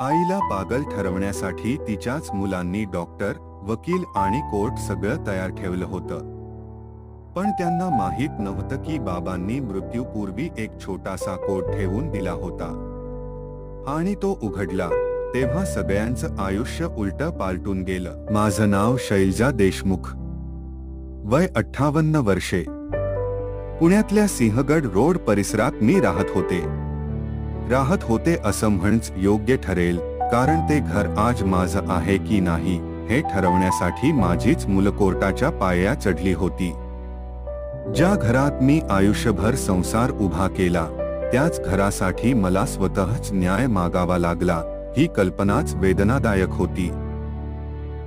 आईला पागल ठरवण्यासाठी तिच्याच मुलांनी डॉक्टर वकील आणि कोर्ट सगळं तयार ठेवलं होतं. पण त्यांना माहीत नव्हतं की बाबांनी मृत्यूपूर्वी एक छोटासा कोट ठेवून दिला होता. आणि तो उघडला. तेव्हा सगळ्यांचं आयुष्य उलट पालटून गेलं. माझं नाव शैलजा देशमुख. वय अठ्ठावन्न वर्षे. पुण्यातल्या सिंहगड रोड परिसरात मी राहत होते. राहत होते असं म्हणच योग्य ठरेल कारण ते घर आज माझं आहे की नाही हे ठरवण्यासाठी माझीच मुलं कोर्टाच्या पाया चढली होती. ज्या घरात मी आयुष्यभर संसार उभा केला त्याच घरासाठी मला स्वतःच न्याय मागावा लागला ही कल्पनाच वेदनादायक होती.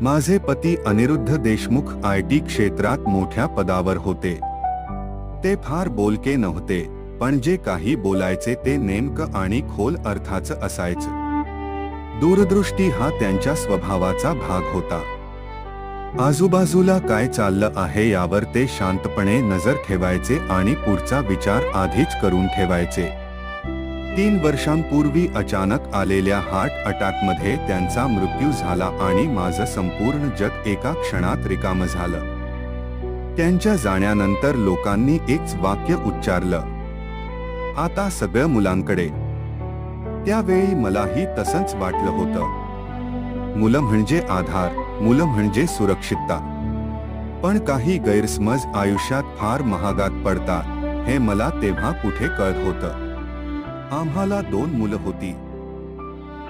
माझे पती अनिरुद्ध देशमुख आय टी क्षेत्रात मोठ्या पदावर होते. ते फार बोलके नव्हते. पण जे काही बोलायचे ते नेमकं आणि खोल अर्थाचं असायचं. दूरदृष्टी हा त्यांच्या स्वभावाचा भाग होता. आजूबाजूला काय चाललं आहे यावर ते शांतपणे नजर ठेवायचे आणि पुढचा विचार आधीच करून ठेवायचे. तीन वर्षांपूर्वी अचानक आलेल्या हार्ट अटॅकमध्ये त्यांचा मृत्यू झाला आणि माझं संपूर्ण जग एका क्षणात रिकाम झालं. त्यांच्या जाण्यानंतर लोकांनी एकच वाक्य उच्चारलं. आता सगळं मुलांकडे. त्यावेळी मलाही तसंच वाटलं होतं. मुलं म्हणजे आधार मुलं म्हणजे सुरक्षितता. पण काही गैरसमज आयुष्यात फार महागात पडतात हे मला तेव्हा कुठे कळत होतं. आम्हाला दोन मुलं होती.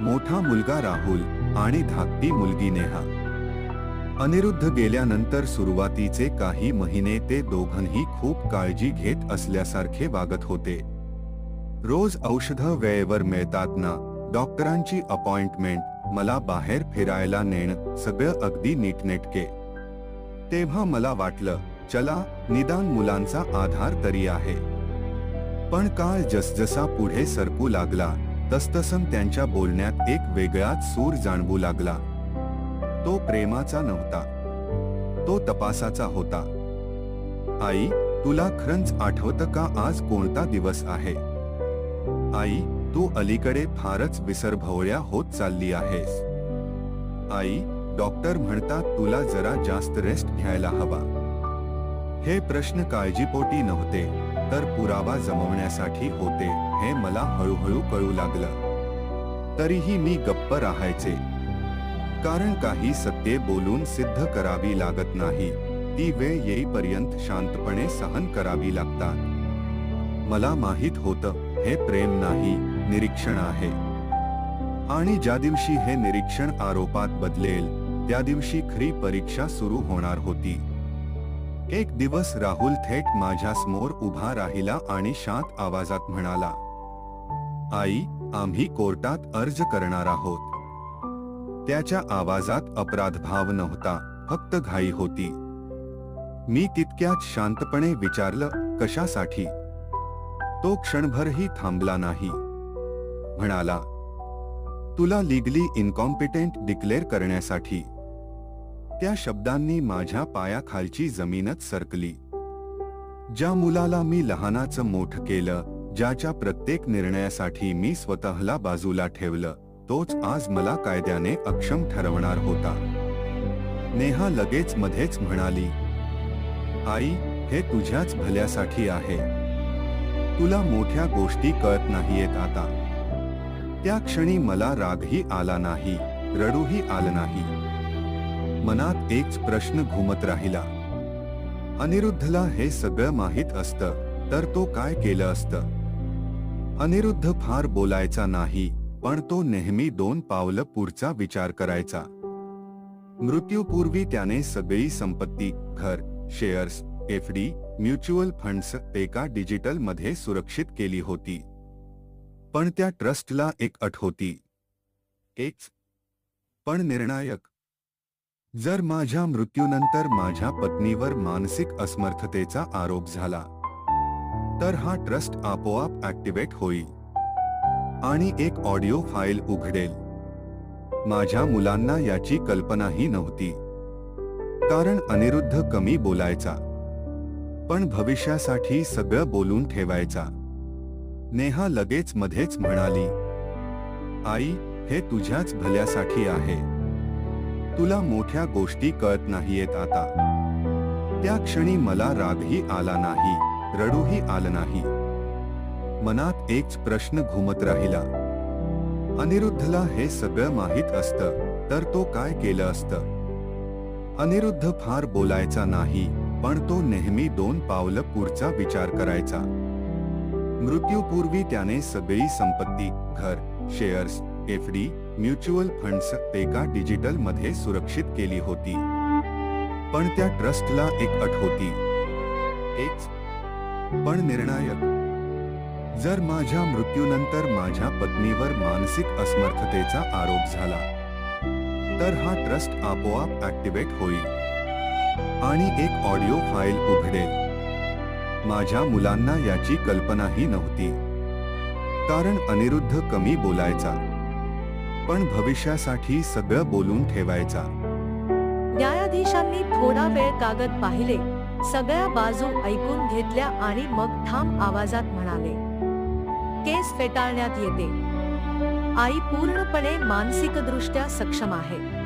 मोठा मुलगा राहुल आणि धाकटी मुलगी नेहा. अनिरुद्ध गेल्यानंतर सुरुवातीचे काही महिने ते दोघंही खूप काळजी घेत असल्यासारखे वागत होते. रोज औषधं वेळेवर मिळतात ना? डॉक्टरांची अपॉइंटमेंट मला बाहेर फिरायला नेणं सगळं अगदी नीटनेटके. तेव्हा मला वाटलं चला निदान मुलांचा आधार तरी आहे. पण काळ जसजसा पुढे सरकू लागला तसतसं त्यांच्या बोलण्यात एक वेगळाच सूर जाणवू लागला. तो प्रेमाचा नव्हता. तो तपासाचा होता. आई तुला खरंच आठवतं का आज कोणता दिवस आहे? आई तू अलीकडे फारच विसरभोवळ्या होत चालली आहेस. आई डॉक्टर म्हणतात तुला जरा जास्त रेस्ट घ्यायला हवा. हे प्रश्न काळजीपोटी नव्हते तर पुरावा जमवण्यासाठी होते हे मला हळूहळू कळू लागलं. तरीही मी गप्प राहायचे. कारण काही सत्ये बोलून सिद्ध करावी लागत नाही ती वेळ येईपर्यंत शांतपणे सहन करावी लागतात. मला माहीत होतं हे प्रेम नाही निरीक्षण आहे. आणि ज्या दिवशी हे निरीक्षण आरोपात बदलेल त्या दिवशी खरी परीक्षा सुरू होणार होती. एक दिवस राहुल थेट माझ्यासमोर उभा राहिला आणि शांत आवाजात म्हणाला आई आम्ही कोर्टात अर्ज करणार आहोत. त्याच्या आवाजात अपराधभाव नव्हता फक्त घाई होती. मी तितक्याच शांतपणे विचारलं कशासाठी? तो क्षणभरही थांबला नाही. म्हणाला तुला लिगली इनकॉम्पिटेंट डिक्लेअर करण्यासाठी. त्या शब्दांनी माझ्या पायाखालची जमीनच सरकली. ज्या मुलाला मी लहानाचं मोठं केलं ज्याच्या प्रत्येक निर्णयासाठी मी स्वतःला बाजूला ठेवलं तोच आज मला कायद्याने अक्षम ठरवणार होता. नेहा लगेच मध्येच म्हणाली आई हे तुझ्याच भल्यासाठी आहे. तुला मोठ्या गोष्टी कळत नाहीयेत आता. त्या क्षणी मला रागही आला नाही रडूही आलं नाही. मनात एकच प्रश्न घुमत राहिला. अनिरुद्धला हे सगळं माहीत असतं तर तो काय केलं असतं? अनिरुद्ध फार बोलायचा नाही पण तो नेहमी दोन पावलं पुढचा विचार करायचा. मृत्यूपूर्वी त्याने सगळी संपत्ती घर shares F D mutual funds एका डिजिटलमध्ये सुरक्षित केली होती. पण त्या ट्रस्टला एक अट होती. एकच पण निर्णायक. जर माझ्या मृत्यूनंतर माझ्या पत्नीवर मानसिक असमर्थतेचा आरोप झाला तर हा ट्रस्ट आपोआप ऍक्टिव्हेट होईल. आणि एक ऑडिओ फाईल उघडेल. माझ्या मुलांना याची कल्पनाही नव्हती. कारण अनिरुद्ध कमी बोलायचा. पण भविष्यासाठी सगळं बोलून ठेवायचा. नेहा लगेच मध्येच म्हणाली आई हे तुझ्याच भल्यासाठी आहे. तुला मोठ्या गोष्टी कळत नाहीयेत आता. त्या क्षणी मला रागही आला नाही रडूही आलं नाही. मनात एकच प्रश्न घुमत राहिला. अनिरुद्धला हे सगळं माहीत असतं तर तो काय केलं असतं? अनिरुद्ध फार बोलायचा नाही. पण तो नेहमी दोन पावलं पुढचा विचार करायचा. मृत्यूपूर्वी त्याने सगळी संपत्ती घर shares F D mutual funds एका डिजिटलमध्ये सुरक्षित केली होती. पण त्या ट्रस्टला एक अट होती. एक पण निर्णायक. जर माझ्या मृत्यूनंतर माझ्या पत्नीवर मानसिक असमर्थतेचा आरोप झाला तर हा ट्रस्ट आपोआप ऍक्टिव्हेट होईल. आणि एक ऑडिओ फाईल उघडेल. माझ्या मुलांना याची कल्पनाही नव्हती. कारण अनिरुद्ध कमी बोलायचा. पण भविष्यासाठी सगळं बोलून ठेवायचा. न्यायाधीशांनी थोडा वेळ कागद पाहिले. सगळ्या बाजू ऐकून घेतल्या आणि मग ठाम आवाजात म्हणाले केस फेटाळण्यात येते. आई पूर्णपणे मानसिकदृष्ट्या सक्षम आहे.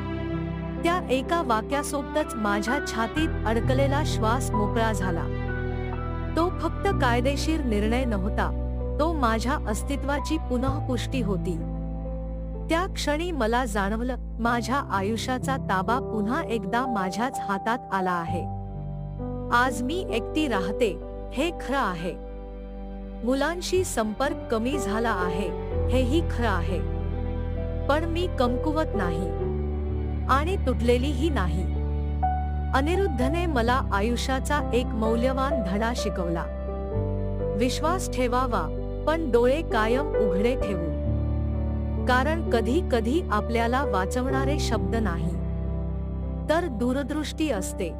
त्या एका वाक्यासोबतच माझ्या छातीत अडकलेला श्वास मोकळा झाला. तो फक्त कायदेशीर निर्णय नव्हता तो माझ्या अस्तित्वाची पुनःपुष्टी होती. त्या क्षणी मला जाणवलं माझ्या आयुष्याचा ताबा पुन्हा एकदा माझ्याच हातात आला आहे. आज मी एकटी राहते हे खरं आहे. मुलांशी संपर्क कमी झाला आहे हेही खरं आहे. पण मी कमकुवत नाही. आणि तुटलेलीही नाही. अनिरुद्धने मला आयुष्याचा एक मौल्यवान धडा शिकवला. विश्वास ठेवावा पण डोळे कायम उघडे ठेवू. कारण कधी कधी आपल्याला वाचवणारे शब्द नाही. तर दूरदृष्टी असते.